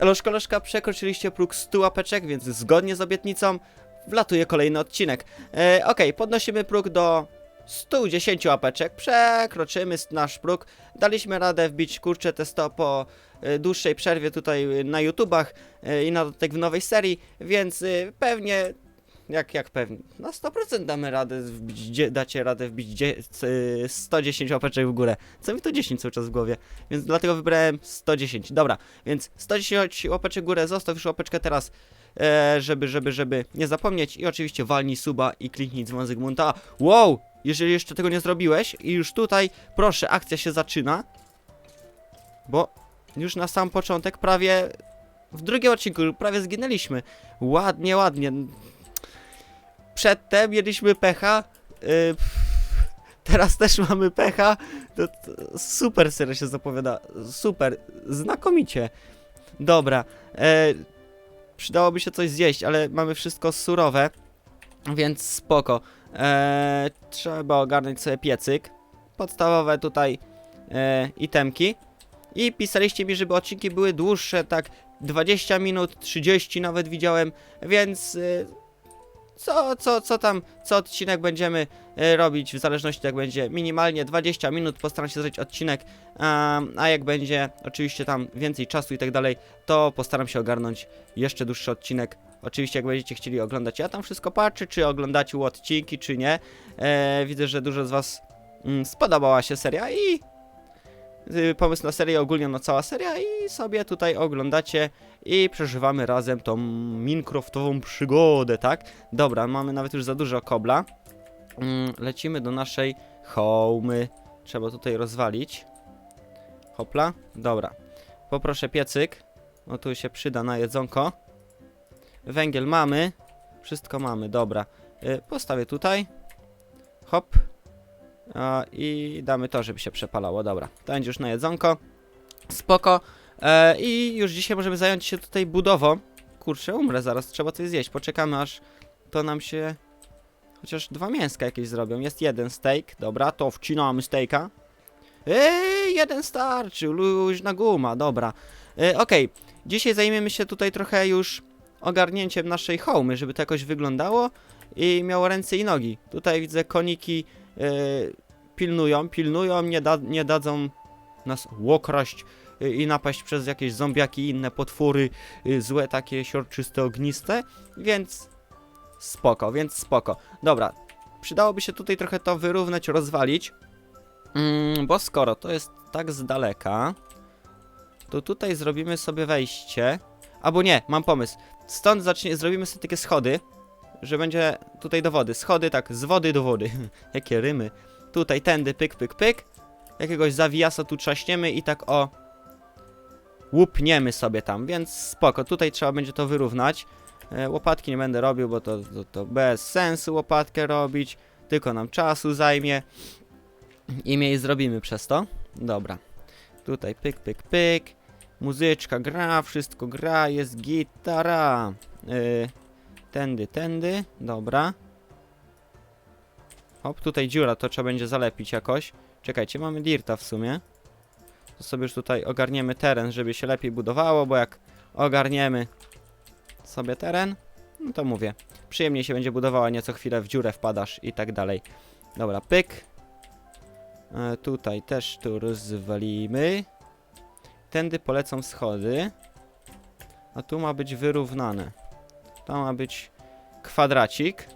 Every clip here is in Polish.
Eloż koleżka, przekroczyliście próg 100 łapeczek, więc zgodnie z obietnicą wlatuje kolejny odcinek. E, Okej, podnosimy próg do 110 łapeczek, przekroczymy nasz próg. Daliśmy radę wbić kurczę te 100 po e, dłuższej przerwie tutaj na YouTubach e, i na dodatek w nowej serii, więc e, pewnie jak, jak pewnie? Na 100% damy radę wbić, dacie radę wbić dzie- c- 110 łapeczek w górę. Co mi to 10 cały czas w głowie? Więc dlatego wybrałem 110. Dobra, więc 110 łapeczek w górę, zostaw już łapeczkę teraz, e, żeby, żeby, żeby nie zapomnieć. I oczywiście walnij suba i kliknij dzwon Zygmunta. Wow! Jeżeli jeszcze tego nie zrobiłeś i już tutaj, proszę, akcja się zaczyna. Bo już na sam początek prawie w drugim odcinku prawie zginęliśmy. Ładnie, ładnie. Przedtem mieliśmy pecha. Yy, teraz też mamy pecha. To, to super seria się zapowiada. Super. Znakomicie. Dobra. E, przydałoby się coś zjeść, ale mamy wszystko surowe. Więc spoko. E, trzeba ogarnąć sobie piecyk. Podstawowe tutaj e, itemki. I pisaliście mi, żeby odcinki były dłuższe, tak 20 minut, 30 nawet widziałem, więc y, co, co, co tam, co odcinek będziemy y, robić, w zależności jak będzie minimalnie 20 minut, postaram się zrobić odcinek, a, jak będzie oczywiście tam więcej czasu i tak dalej, to postaram się ogarnąć jeszcze dłuższy odcinek. Oczywiście jak będziecie chcieli oglądać, ja tam wszystko patrzę, czy oglądacie odcinki, czy nie. E, widzę, że dużo z was mm, spodobała się seria i pomysł na serię, ogólnie no cała seria i sobie tutaj oglądacie i przeżywamy razem tą Minecraftową przygodę, tak? Dobra, mamy nawet już za dużo kobla. Mm, lecimy do naszej hołmy. Trzeba tutaj rozwalić. Hopla, dobra. Poproszę piecyk. O, tu się przyda na jedzonko. Węgiel mamy. Wszystko mamy, dobra. Y, postawię tutaj. Hop. I damy to, żeby się przepalało, dobra. To będzie już na jedzonko. Spoko. E, I już dzisiaj możemy zająć się tutaj budową. Kurczę, umrę zaraz, trzeba coś zjeść. Poczekamy aż to nam się... Chociaż dwa mięska jakieś zrobią. Jest jeden steak, dobra, to wcinamy steaka. Eee, jeden starczy, luźna guma, dobra. E, Okej, dzisiaj zajmiemy się tutaj trochę już ogarnięciem naszej hołmy, żeby to jakoś wyglądało i miało ręce i nogi. Tutaj widzę koniki e, pilnują, pilnują, nie, da, nie dadzą nas łokraść y, i napaść przez jakieś zombiaki i inne potwory y, złe, takie siorczyste, ogniste, więc spoko, więc spoko. Dobra, przydałoby się tutaj trochę to wyrównać, rozwalić, mm, bo skoro to jest tak z daleka, to tutaj zrobimy sobie wejście, albo nie, mam pomysł, stąd zacznie, zrobimy sobie takie schody, że będzie tutaj do wody, schody tak, z wody do wody, jakie rymy, tutaj tędy, pyk, pyk, pyk, jakiegoś zawijasa tu trzaśniemy i tak o łupniemy sobie tam, więc spoko, tutaj trzeba będzie to wyrównać. E, łopatki nie będę robił, bo to, to, to bez sensu łopatkę robić, tylko nam czasu zajmie i mniej zrobimy przez to. Dobra, tutaj pyk, pyk, pyk, muzyczka gra, wszystko gra, jest gitara. E, tędy, tędy, dobra. Hop, tutaj dziura, to trzeba będzie zalepić jakoś. Czekajcie, mamy dirta w sumie. To sobie już tutaj ogarniemy teren, żeby się lepiej budowało, bo jak ogarniemy sobie teren, no to mówię, przyjemniej się będzie budowała, nie co chwilę w dziurę wpadasz i tak dalej. Dobra, pyk. E, tutaj też tu rozwalimy. Tędy polecą schody. A tu ma być wyrównane. To ma być kwadracik.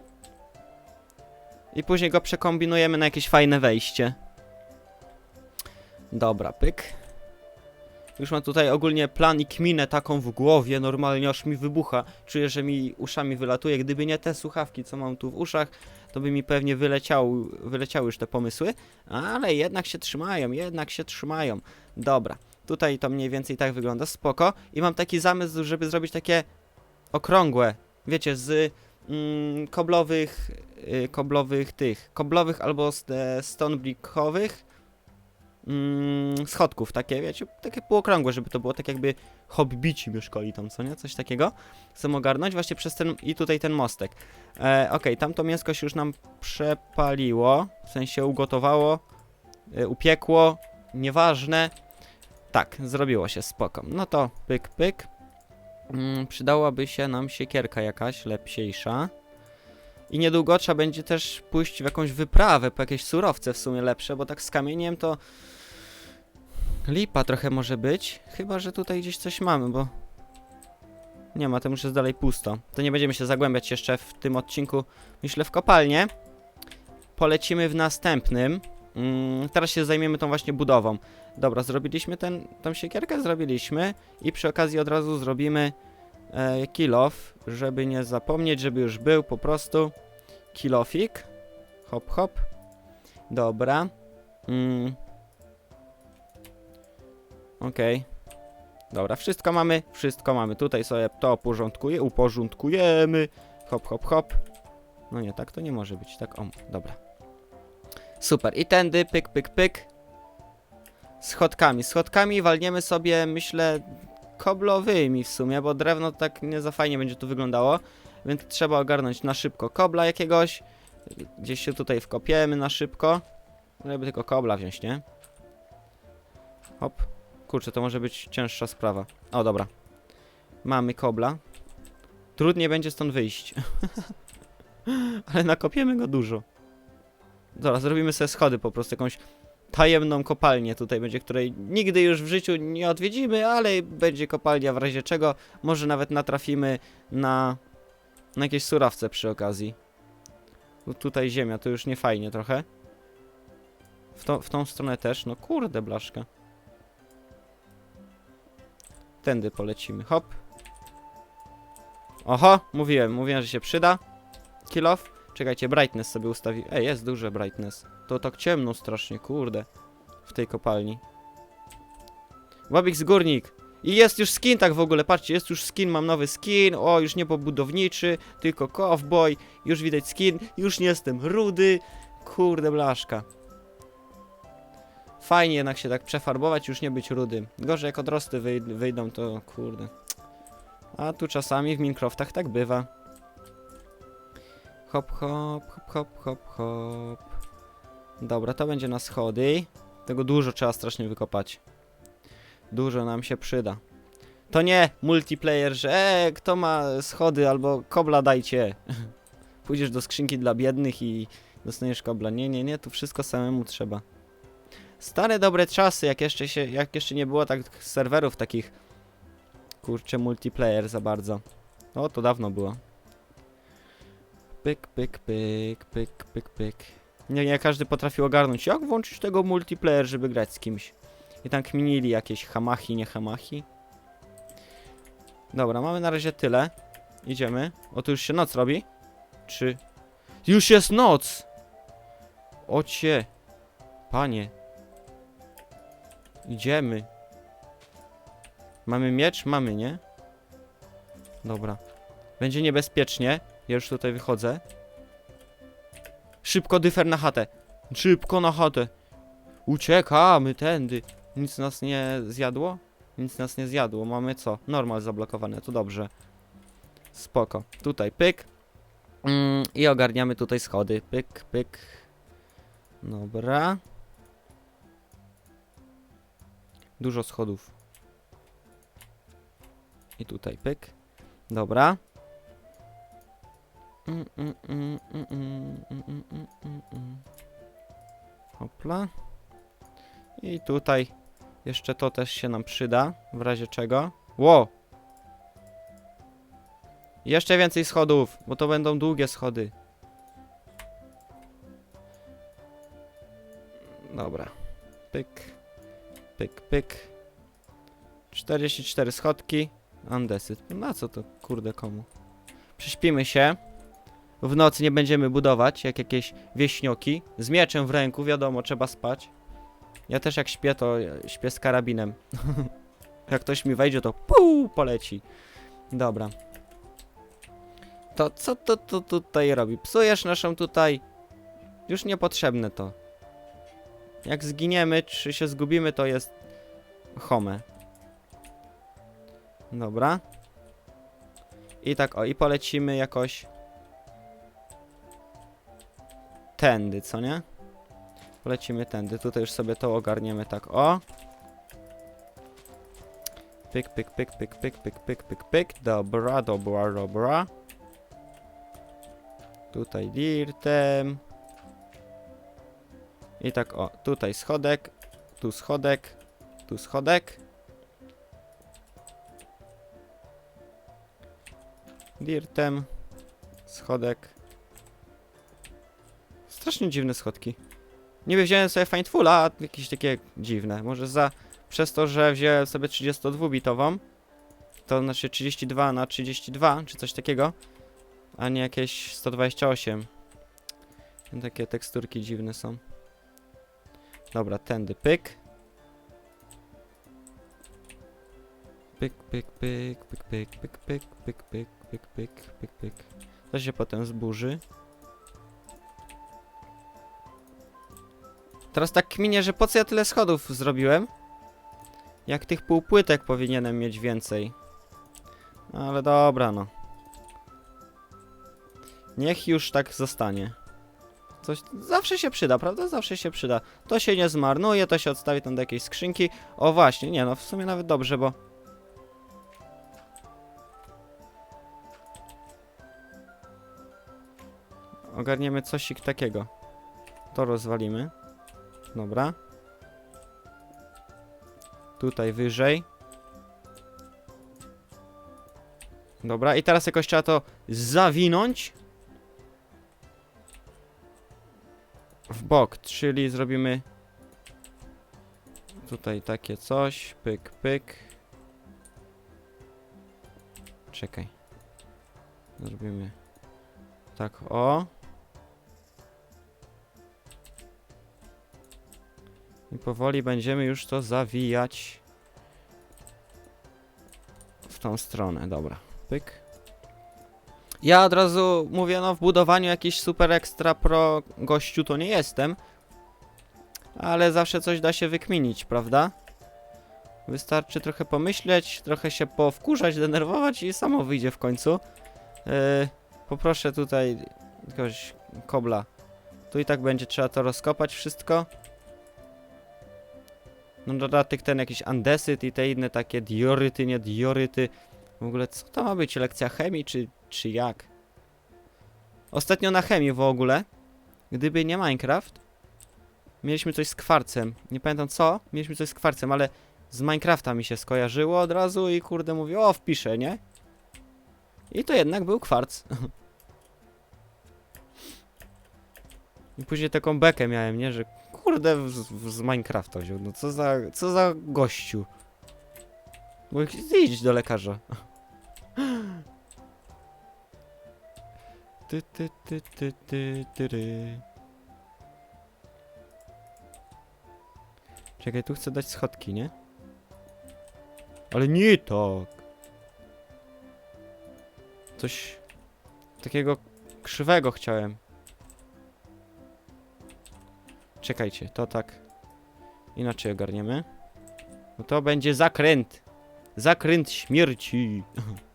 I później go przekombinujemy na jakieś fajne wejście. Dobra, pyk. Już mam tutaj ogólnie plan i kminę taką w głowie, normalnie aż mi wybucha. Czuję, że mi uszami wylatuje. Gdyby nie te słuchawki, co mam tu w uszach, to by mi pewnie wyleciały, wyleciały już te pomysły. Ale jednak się trzymają, jednak się trzymają. Dobra, tutaj to mniej więcej tak wygląda, spoko. I mam taki zamysł, żeby zrobić takie okrągłe, wiecie, z mm, koblowych, y, koblowych tych, koblowych albo z e, stonebrickowych mm, schodków, takie, wiecie, takie półokrągłe, żeby to było tak jakby hobbici mieszkali tam, co nie? Coś takiego. Chcę ogarnąć właśnie przez ten, i tutaj ten mostek. E, Okej, tamto mięsko się już nam przepaliło, w sensie ugotowało, e, upiekło, nieważne. Tak, zrobiło się, spoko. No to pyk, pyk. Mm, przydałaby się nam siekierka jakaś lepsiejsza. I niedługo trzeba będzie też pójść w jakąś wyprawę, po jakieś surowce w sumie lepsze, bo tak z kamieniem to lipa trochę może być. Chyba, że tutaj gdzieś coś mamy, bo nie ma, to już jest dalej pusto. To nie będziemy się zagłębiać jeszcze w tym odcinku, myślę, w kopalnię. Polecimy w następnym. Mm, teraz się zajmiemy tą właśnie budową. Dobra, zrobiliśmy ten, tą siekierkę, zrobiliśmy i przy okazji od razu zrobimy e, kill off, żeby nie zapomnieć, żeby już był po prostu kilofik. Hop, hop. Dobra. Mm. Okej. Dobra, wszystko mamy, wszystko mamy. Tutaj sobie to uporządkuje, uporządkujemy. Hop, hop, hop. No nie, tak to nie może być. Tak, o, dobra. Super. I tędy, pyk, pyk, pyk. Schodkami. Schodkami walniemy sobie, myślę, koblowymi w sumie, bo drewno tak nie za fajnie będzie tu wyglądało. Więc trzeba ogarnąć na szybko kobla jakiegoś. Gdzieś się tutaj wkopiemy na szybko. Żeby tylko kobla wziąć, nie? Hop. Kurczę, to może być cięższa sprawa. O, dobra. Mamy kobla. Trudniej będzie stąd wyjść. Ale nakopiemy go dużo. Dobra, zrobimy sobie schody po prostu, jakąś tajemną kopalnię tutaj będzie, której nigdy już w życiu nie odwiedzimy, ale będzie kopalnia w razie czego. Może nawet natrafimy na, na jakieś surowce przy okazji. Bo tutaj ziemia, to już nie fajnie trochę. W, to, w tą stronę też, no kurde blaszka. Tędy polecimy, hop. Oho, mówiłem, mówiłem, że się przyda. Kill off. Czekajcie, brightness sobie ustawi. Ej, jest duże brightness. To tak ciemno strasznie, kurde. W tej kopalni. Łabik z górnik. I jest już skin tak w ogóle, patrzcie, jest już skin, mam nowy skin. O, już nie pobudowniczy, tylko cowboy. Już widać skin, już nie jestem rudy. Kurde blaszka. Fajnie jednak się tak przefarbować, już nie być rudym. Gorzej jak odrosty wyj wyjdą, to kurde. A tu czasami w Minecraftach tak bywa. Hop, hop, hop, hop, hop, hop. Dobra, to będzie na schody. Tego dużo trzeba strasznie wykopać. Dużo nam się przyda. To nie multiplayer, że e, kto ma schody albo kobla dajcie. Pójdziesz do skrzynki dla biednych i dostaniesz kobla. Nie, nie, nie, tu wszystko samemu trzeba. Stare dobre czasy, jak jeszcze się, jak jeszcze nie było tak serwerów takich kurczę multiplayer za bardzo. O, to dawno było. Pyk, pyk, pyk, pyk, pyk, pyk. Nie, nie każdy potrafił ogarnąć, jak włączyć tego multiplayer, żeby grać z kimś. I tam kminili jakieś hamachi, nie hamachi. Dobra, mamy na razie tyle. Idziemy. O, tu już się noc robi? Czy... Już jest noc! Ocie! Panie. Idziemy. Mamy miecz? Mamy, nie? Dobra. Będzie niebezpiecznie. Ja już tutaj wychodzę. Szybko dyfer na chatę. Szybko na chatę. Uciekamy tędy. Nic nas nie zjadło? Nic nas nie zjadło. Mamy co? Normal zablokowane, to dobrze. Spoko. Tutaj pyk. Mm, I ogarniamy tutaj schody. Pyk, pyk. Dobra. Dużo schodów. I tutaj pyk. Dobra. Hopla. I tutaj jeszcze to też się nam przyda, w razie czego. Ło! Jeszcze więcej schodów, bo to będą długie schody. Dobra. Pyk, pyk, pyk. 44 schodki. Andesyt. Na no co to, kurde, komu? Prześpimy się. W nocy nie będziemy budować, jak jakieś wieśnioki. Z mieczem w ręku, wiadomo, trzeba spać. Ja też jak śpię, to śpię z karabinem. jak ktoś mi wejdzie, to puu, poleci. Dobra. To co to, to tutaj robi? Psujesz naszą tutaj... Już niepotrzebne to. Jak zginiemy, czy się zgubimy, to jest... Home. Dobra. I tak, o, i polecimy jakoś... Tędy, co nie? Polecimy tędy. Tutaj już sobie to ogarniemy tak, o. Pyk, pyk, pyk, pyk, pyk, pyk, pyk, pyk, pyk. Dobra, dobra, dobra. Tutaj dirtem. I tak o, tutaj schodek, tu schodek, tu schodek. Dirtem, schodek. Strasznie dziwne schodki. Niby wziąłem sobie Findfula, a jakieś takie dziwne. Może za... Przez to, że wziąłem sobie 32-bitową, to znaczy 32 na 32, czy coś takiego, a nie jakieś 128. Takie teksturki dziwne są. Dobra, tędy pyk. Pyk, pyk, pyk, pyk, pyk, pyk, pyk, pyk, pyk, pyk, pyk, pyk, pyk. To się potem zburzy. Teraz tak kminie, że po co ja tyle schodów zrobiłem? Jak tych półpłytek powinienem mieć więcej. No, Ale dobra, no. Niech już tak zostanie. Coś zawsze się przyda, prawda? Zawsze się przyda. To się nie zmarnuje, to się odstawi tam do jakiejś skrzynki. O właśnie, nie no, w sumie nawet dobrze, bo... Ogarniemy cosik takiego. To rozwalimy. Dobra. Tutaj wyżej. Dobra, i teraz jakoś trzeba to zawinąć. W bok, czyli zrobimy tutaj takie coś, pyk, pyk. Czekaj. Zrobimy tak, o. I powoli będziemy już to zawijać w tą stronę, dobra. Pyk. Ja od razu mówię, no w budowaniu jakiś super ekstra pro gościu to nie jestem. Ale zawsze coś da się wykminić, prawda? Wystarczy trochę pomyśleć, trochę się powkurzać, denerwować i samo wyjdzie w końcu. Yy, poproszę tutaj jakiegoś kobla. Tu i tak będzie trzeba to rozkopać wszystko. No dodatek ten jakiś andesyt i te inne takie dioryty, nie dioryty. W ogóle co to ma być? Lekcja chemii czy, czy jak? Ostatnio na chemii w ogóle, gdyby nie Minecraft, mieliśmy coś z kwarcem. Nie pamiętam co, mieliśmy coś z kwarcem, ale z Minecrafta mi się skojarzyło od razu i kurde mówię, o wpiszę, nie? I to jednak był kwarc. I później taką bekę miałem, nie? Że kurde z, z Minecrafta wziął. No co za, co za gościu. Mógł iść do lekarza. Ty, ty, ty, ty, ty, ty, ry. Czekaj, tu chcę dać schodki, nie? Ale nie tak. Coś takiego krzywego chciałem. Czekajcie, to tak inaczej ogarniemy. No to będzie zakręt. Zakręt śmierci.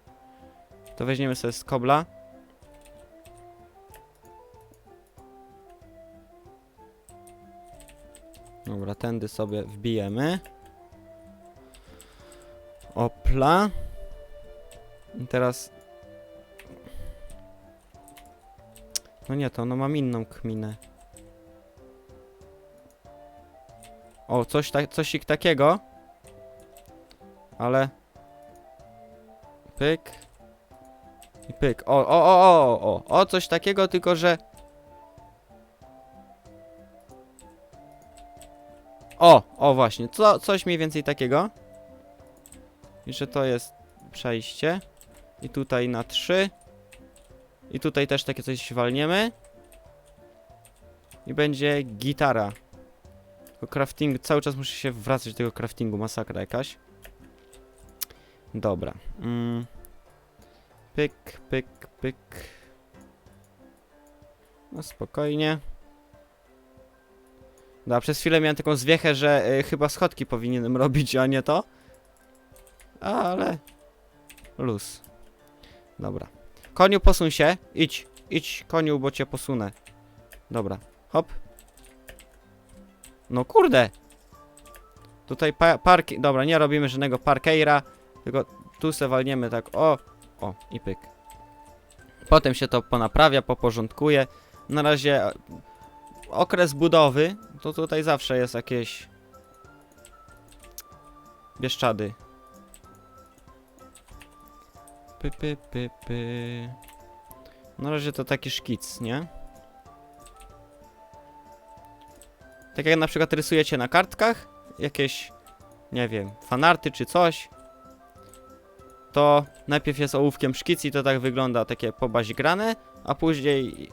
To weźmiemy sobie z kobla. Dobra, tędy sobie wbijemy. Opla. I teraz... No nie, to no mam inną kminę. O, coś cosik takiego. Ale... Pyk. I pyk. O, o, o, o, o, o, coś takiego, tylko że... O, o właśnie, co, coś mniej więcej takiego. I że to jest przejście. I tutaj na trzy. I tutaj też takie coś walniemy. I będzie gitara. Tylko crafting, cały czas muszę się wracać do tego craftingu, masakra jakaś. Dobra. Mm. Pyk, pyk, pyk. No spokojnie. Dobra, przez chwilę miałem taką zwiechę, że y, chyba schodki powinienem robić, a nie to. Ale... Luz. Dobra. Koniu, posuń się. Idź, idź, koniu, bo cię posunę. Dobra, hop. No kurde. Tutaj pa parki... Dobra, nie robimy żadnego parkeira. Tylko tu se walniemy tak, o, o i pyk. Potem się to ponaprawia, poporządkuje. Na razie e, okres budowy, to tutaj zawsze jest jakieś Bieszczady. Py, py, py, py. Na razie to taki szkic, nie? Tak jak na przykład rysujecie na kartkach jakieś, nie wiem, fanarty czy coś, to najpierw jest ołówkiem szkic i to tak wygląda takie po a później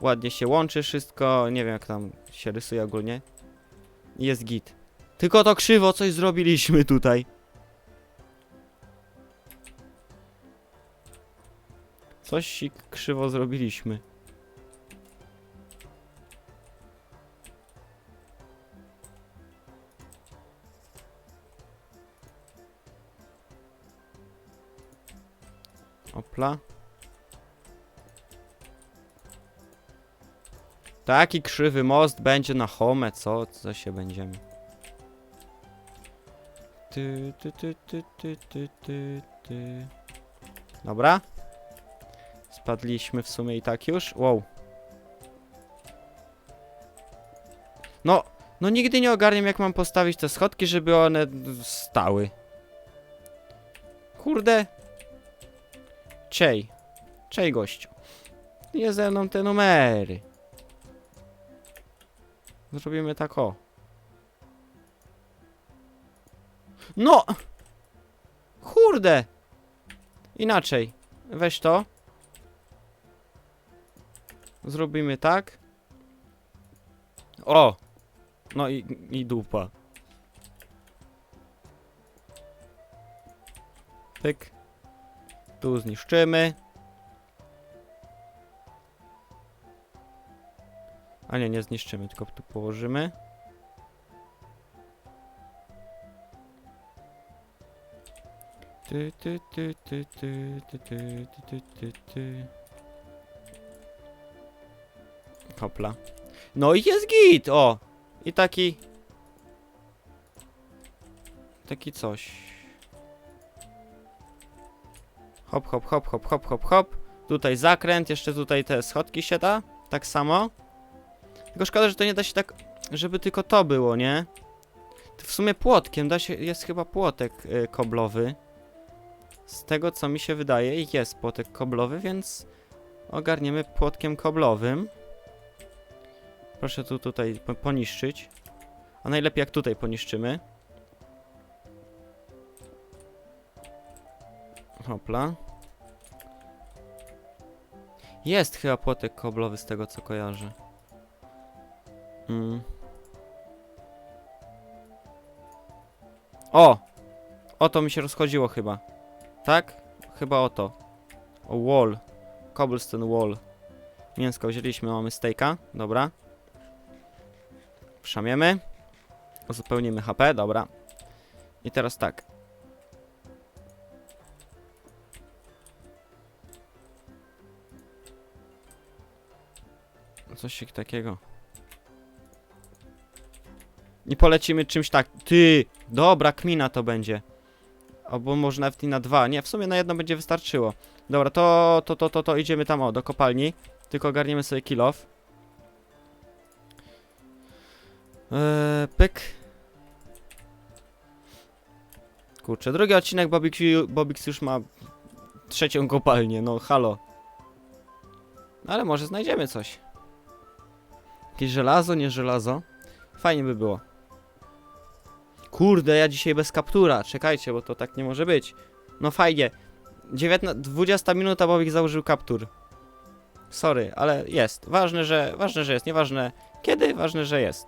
ładnie się łączy wszystko, nie wiem jak tam się rysuje ogólnie. Jest git. Tylko to krzywo coś zrobiliśmy tutaj. Coś krzywo zrobiliśmy. Taki krzywy most będzie na home, co? Co się będziemy? Ty, ty, ty, ty, ty, ty, ty, ty. Dobra. Spadliśmy w sumie i tak już. Wow. No, no nigdy nie ogarniam jak mam postawić te schodki, żeby one stały. Kurde. Czej. Czej gościu. Nie ze mną te numery. Zrobimy tak o. No! Kurde! Inaczej. Weź to. Zrobimy tak. O! No i, i dupa. Pyk. Tu zniszczymy. A nie, nie zniszczymy, tylko tu położymy. Ty, ty, ty, ty, ty, ty, ty, ty, ty, ty. Hopla. No i jest git, o! I taki... Taki coś. Hop, hop, hop, hop, hop, hop, hop. Tutaj zakręt, jeszcze tutaj te schodki się da. Tak samo. Tylko szkoda, że to nie da się tak, żeby tylko to było, nie? W sumie płotkiem, da się, jest chyba płotek y, koblowy. Z tego co mi się wydaje, jest płotek koblowy, więc ogarniemy płotkiem koblowym. Proszę tu tutaj po- poniszczyć. A najlepiej jak tutaj poniszczymy. Hopla. Jest chyba płotek koblowy z tego co kojarzę. Mm. O! O to mi się rozchodziło chyba. Tak? Chyba o to. O wall. Cobblestone wall. Mięsko wzięliśmy, mamy steaka. Dobra. Przamiemy. Uzupełnimy HP, dobra. I teraz tak. Coś takiego. I polecimy czymś tak. Ty! Dobra, kmina to będzie. Albo może nawet i na dwa. Nie, w sumie na jedno będzie wystarczyło. Dobra, to, to, to, to, to idziemy tam, o, do kopalni. Tylko ogarniemy sobie kill off. Eee, pyk. Kurczę, drugi odcinek Bobix, Bobix już ma trzecią kopalnię, no halo. No ale może znajdziemy coś. Jakieś żelazo, nie żelazo. Fajnie by było. Kurde, ja dzisiaj bez kaptura. Czekajcie, bo to tak nie może być. No fajnie. 19, 20 minuta Bobik założył kaptur. Sorry, ale jest. Ważne, że ważne, że jest. Nieważne kiedy, ważne, że jest.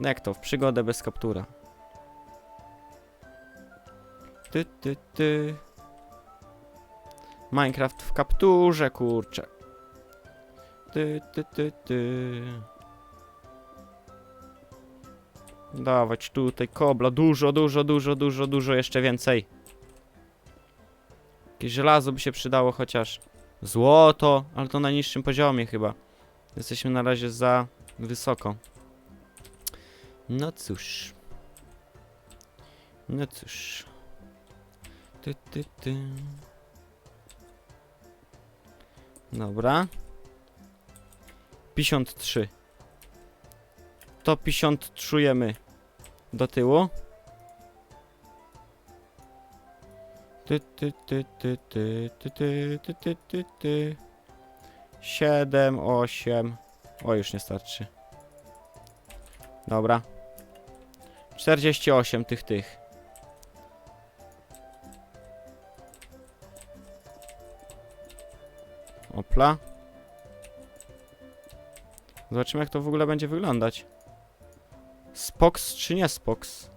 Jak to? W przygodę bez kaptura. Ty, ty, ty. Minecraft w kapturze, kurczę. Ty, ty, ty, ty. Dawać tutaj kobla. Dużo, dużo, dużo, dużo, dużo, jeszcze więcej. Jakieś żelazo by się przydało chociaż. Złoto, ale to na niższym poziomie chyba. Jesteśmy na razie za wysoko. No cóż. No cóż. Ty, ty, ty. Dobra. 53. To 53 do tyłu. Ty, ty, ty, ty, ty, ty, ty, ty, ty, ty, ty. 7, 8. O, już nie starczy. Dobra. 48 tych, tych. Opla. Zobaczymy jak to w ogóle będzie wyglądać. Spox czy nie Spox?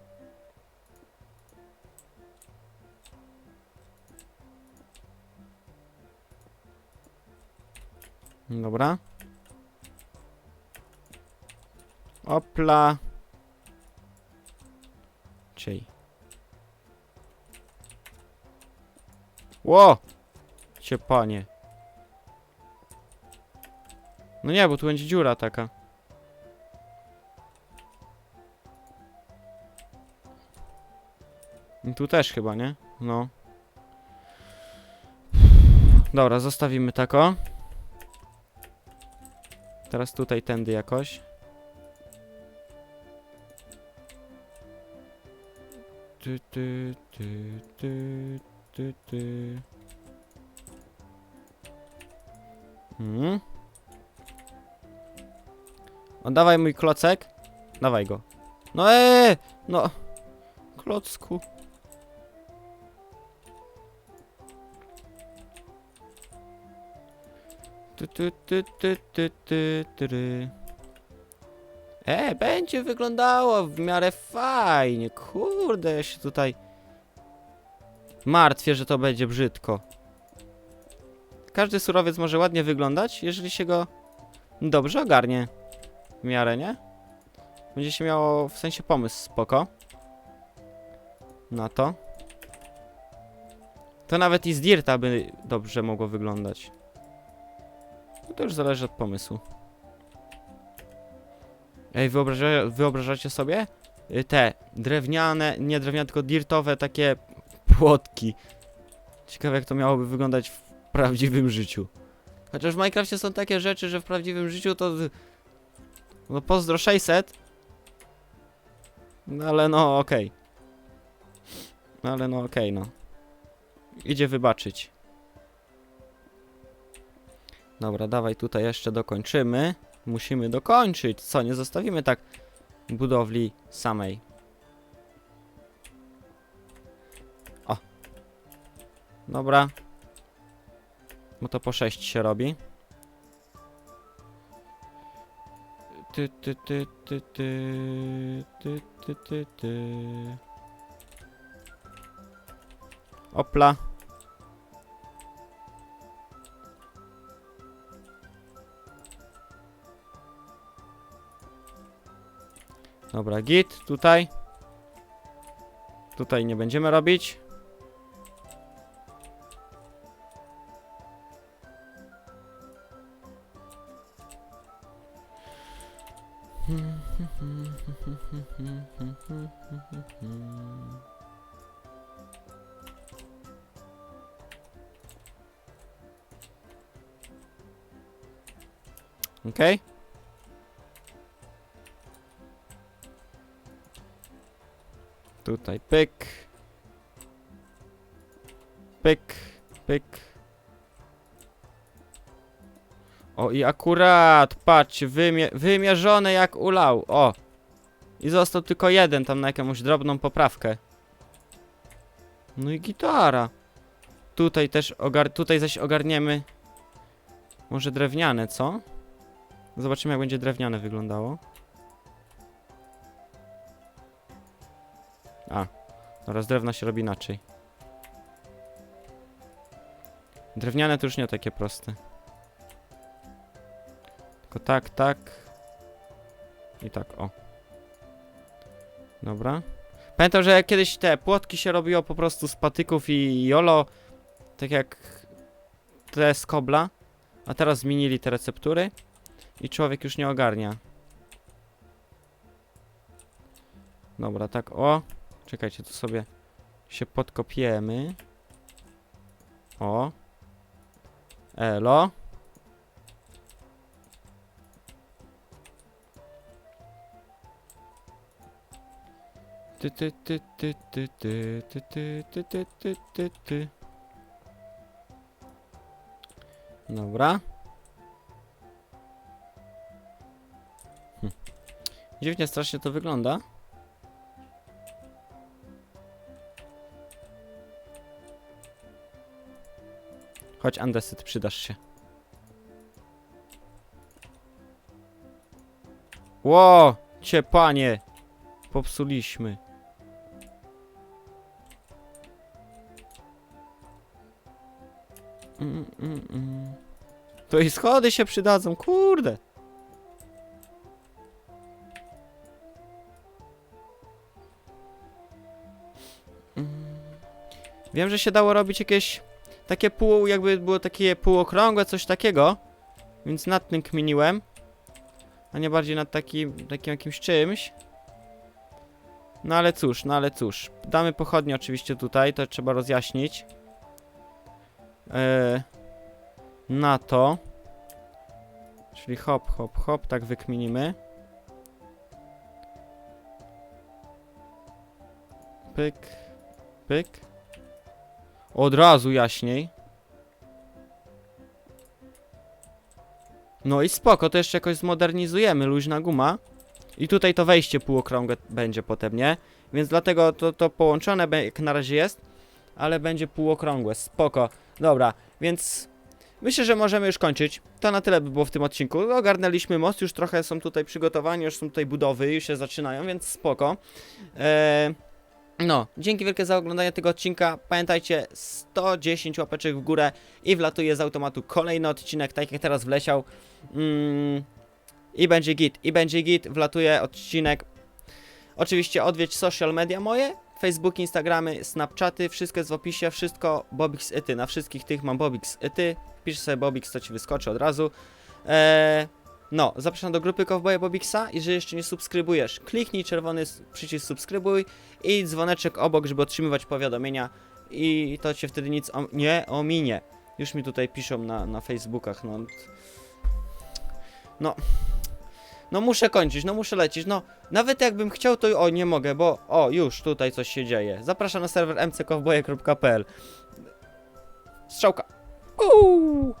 Dobra. Opla. Czyli. Ło! Cię panie. No nie, bo tu będzie dziura taka. I tu też chyba, nie? No. Dobra, zostawimy tako. Teraz tutaj tędy jakoś. Ty, ty, ty, ty, ty, ty. Hmm. Oddawaj mój klocek. Dawaj go. No eee! No. Klocku. Ty, ty, ty, ty, ty, ty, ty. E, będzie wyglądało w miarę fajnie. Kurde, ja się tutaj martwię, że to będzie brzydko. Każdy surowiec może ładnie wyglądać, jeżeli się go dobrze ogarnie. W miarę, nie? Będzie się miało w sensie pomysł spoko. Na to. To nawet i z Dirta by dobrze mogło wyglądać. No to już zależy od pomysłu. Ej, wyobraża, wyobrażacie sobie? Y, Te drewniane, nie drewniane, tylko dirtowe takie płotki. Ciekawe jak to miałoby wyglądać w prawdziwym życiu. Chociaż w Minecrafcie są takie rzeczy, że w prawdziwym życiu to... No pozdro 600. No ale no okej. No ale no okej, no. Idzie wybaczyć. Dobra, dawaj tutaj jeszcze dokończymy. Musimy dokończyć. Co, nie zostawimy tak budowli samej. O. Dobra. Bo to po 6 się robi. Ty, ty, ty, ty, ty, ty, ty, ty, ty. Opla. Dobra, git, tutaj. Tutaj nie będziemy robić. Okej. Tutaj pyk. Pyk, pyk. O i akurat, patrzcie, wymie wymierzone jak ulał, o. I został tylko jeden tam na jakąś drobną poprawkę. No i gitara. Tutaj też ogar tutaj zaś ogarniemy może drewniane, co? Zobaczymy jak będzie drewniane wyglądało. A, dobra, z drewna się robi inaczej. Drewniane to już nie takie proste. Tylko tak, tak. I tak, o. Dobra. Pamiętam, że kiedyś te płotki się robiło po prostu z patyków i jolo. Tak jak te z kobla. A teraz zmienili te receptury. I człowiek już nie ogarnia. Dobra, tak, o. Czekajcie, tu sobie się podkopiemy. O. Elo. Ty, ty, ty, ty, ty, ty, ty, ty, ty, ty, ty, ty, ty. Dobra. Hm. Dziwnie strasznie to wygląda. Chodź, Andesyt, przydasz się. Ło! Cię, panie! Popsuliśmy. Mm, mm. To i schody się przydadzą, kurde. Wiem, że się dało robić jakieś takie pół, jakby było takie półokrągłe, coś takiego. Więc nad tym kminiłem. A nie bardziej nad takim, takim jakimś czymś. No ale cóż, no ale cóż. Damy pochodnie oczywiście tutaj, to trzeba rozjaśnić. Eee, na to. Czyli hop, hop, hop, tak wykminimy. Pyk, pyk. Od razu jaśniej. No i spoko, to jeszcze jakoś zmodernizujemy, luźna guma. I tutaj to wejście półokrągłe będzie potem, nie? Więc dlatego to, to połączone jak na razie jest, ale będzie półokrągłe, spoko. Dobra, więc myślę, że możemy już kończyć. To na tyle by było w tym odcinku. Ogarnęliśmy most, już trochę są tutaj przygotowani, już są tutaj budowy, już się zaczynają, więc spoko. Eee, no, dzięki wielkie za oglądanie tego odcinka. Pamiętajcie, 110 łapeczek w górę i wlatuje z automatu kolejny odcinek, tak jak teraz wleciał. Mm, I będzie git, i będzie git, wlatuje odcinek. Oczywiście odwiedź social media moje, Facebook, Instagramy, Snapchaty, wszystko jest w opisie, wszystko Bobix Ety, na wszystkich tych mam Bobix Ety, pisz sobie Bobix, to ci wyskoczy od razu. Eee, no, zapraszam do grupy Cowboya Bobixa, jeżeli jeszcze nie subskrybujesz, kliknij czerwony przycisk subskrybuj i dzwoneczek obok, żeby otrzymywać powiadomienia i to cię wtedy nic nie ominie. Już mi tutaj piszą na, na Facebookach, no. No. No muszę kończyć, no muszę lecieć, no. Nawet jakbym chciał, to o, nie mogę, bo o, już tutaj coś się dzieje. Zapraszam na serwer mckowboje.pl Strzałka. Uuu.